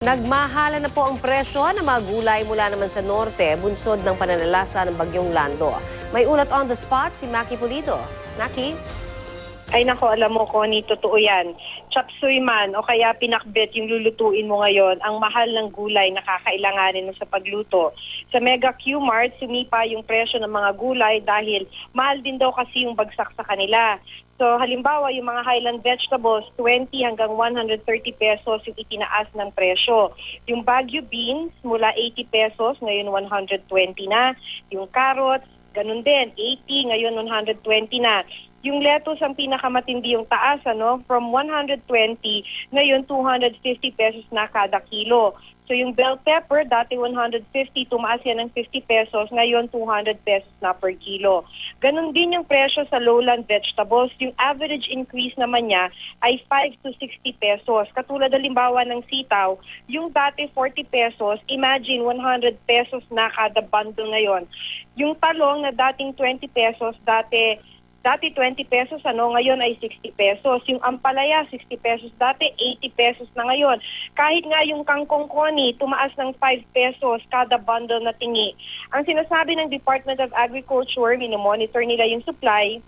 Nagmahala na po ang presyo ng mga gulay mula naman sa norte, bunsod ng pananalasa ng bagyong Lando. May ulat on the spot si Maki Pulido. Maki? Ay nako, alam mo, Connie, totoo yan. Chop suey man o kaya pinakbet yung lulutuin mo ngayon, ang mahal ng gulay na kakailanganin mo sa pagluto. Sa Mega Q-Mart, sumipa yung presyo ng mga gulay dahil mahal din daw kasi yung bagsak sa kanila. So halimbawa, yung mga highland vegetables, 20 hanggang 130 pesos yung itinaas ng presyo. Yung Baguio beans, mula 80 pesos, ngayon 120 na. Yung carrots, ganun din, 80, ngayon 120 na. Yung lettuce ang pinakamatindi yung taas, ano? From 120, ngayon 250 pesos na kada kilo. So yung bell pepper, dati 150, tumaas yan ng 50 pesos, ngayon 200 pesos na per kilo. Ganon din yung presyo sa lowland vegetables. Yung average increase naman niya ay 5 to 60 pesos. Katulad halimbawa ng sitaw, yung dati 40 pesos, imagine 100 pesos na kada bundle ngayon. Yung talong na dating 20 pesos, dati Dati 20 pesos, ano, ngayon ay 60 pesos. Yung ampalaya, 60 pesos. Dati 80 pesos na ngayon. Kahit nga yung kangkong koni, tumaas ng 5 pesos kada bundle na tingi. Ang sinasabi ng Department of Agriculture, minomonitor nila yung supply,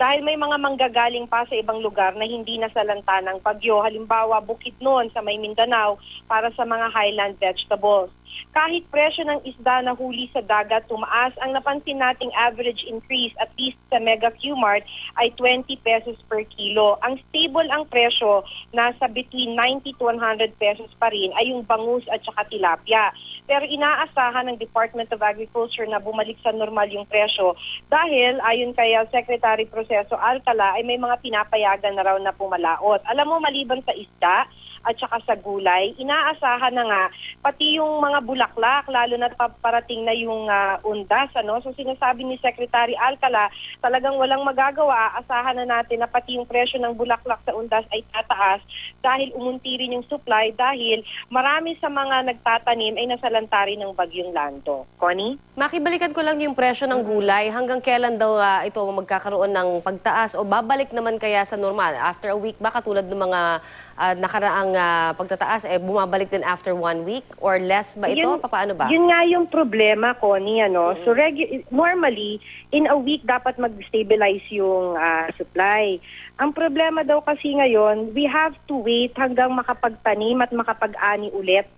dahil may mga manggagaling pa sa ibang lugar na hindi nasalanta ng bagyo. Halimbawa, Bukidnon sa may Mindanao para sa mga highland vegetables. Kahit presyo ng isda na huli sa dagat tumaas, ang napansin nating average increase at least sa Mega Q-Mart ay 20 pesos per kilo. Ang stable ang presyo, nasa between 90 to 100 pesos pa rin ay yung bangus at saka tilapia. Pero inaasahan ng Department of Agriculture na bumalik sa normal yung presyo dahil ayon kay uh, Secretary Proceso Alcala ay may mga pinapayagan na raw na pumalaot. Alam mo maliban sa isda at saka sa gulay, inaasahan na nga pati yung mga bulaklak lalo na paparating na yung ah, undas ano. So sinasabi ni Secretary Alcala, talagang walang magagawa, asahan na natin na pati yung presyo ng bulaklak sa undas ay tataas dahil umunti rin yung supply dahil marami sa mga nagtatanim ay nasalanta rin ng bagyong Lando. Connie? Maki, balikan ko lang yung presyo ng gulay. Hanggang kailan daw ah, ito magkakaroon ng pagtaas o babalik naman kaya sa normal? After a week ba, katulad ng mga ah, nakaraang ah, pagtataas, eh, bumabalik din after one week? Or less ba ito? Paano ba? Yun nga yung problema, Connie. Ano? So regu- normally, in a week dapat mag-stabilize yung ah, supply. Ang problema daw kasi ngayon, we have to wait hanggang makapagtanim at makapag-ani ulit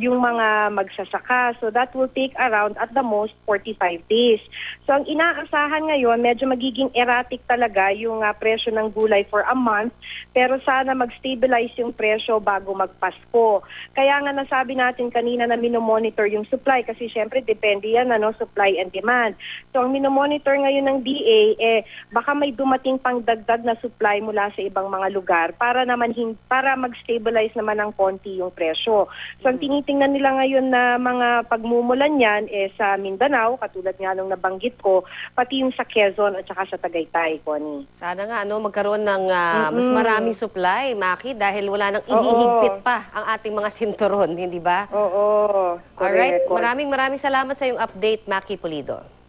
yung mga magsasaka. So that will take around at the most 45 days. So ang inaasahan ngayon, medyo magiging erratic talaga yung ah, presyo ng gulay for a month. Pero sana mag-stabilize yung presyo bago magpasko. Kaya nga nasabi natin kanina na minomonitor yung supply kasi syempre depende yan ano, supply and demand. So ang minomonitor ngayon ng DA, eh, baka may dumating pang dagdag na supply mula sa ibang mga lugar para naman para mag-stabilize naman ng konti yung presyo. So ang tinitingnan nila ngayon na mga pagmumulan yan eh, sa Mindanao, katulad nga nung nabanggit ko, pati yung sa Quezon at saka sa Tagaytay, Connie. Sana nga ano, magkaroon ng ah, mas maraming supply, Maki, dahil wala nang ihihigpit pa ang ating mga sinturon, hindi ba? Oo, Alright, correct. maraming maraming salamat sa iyong update, Maki Pulido.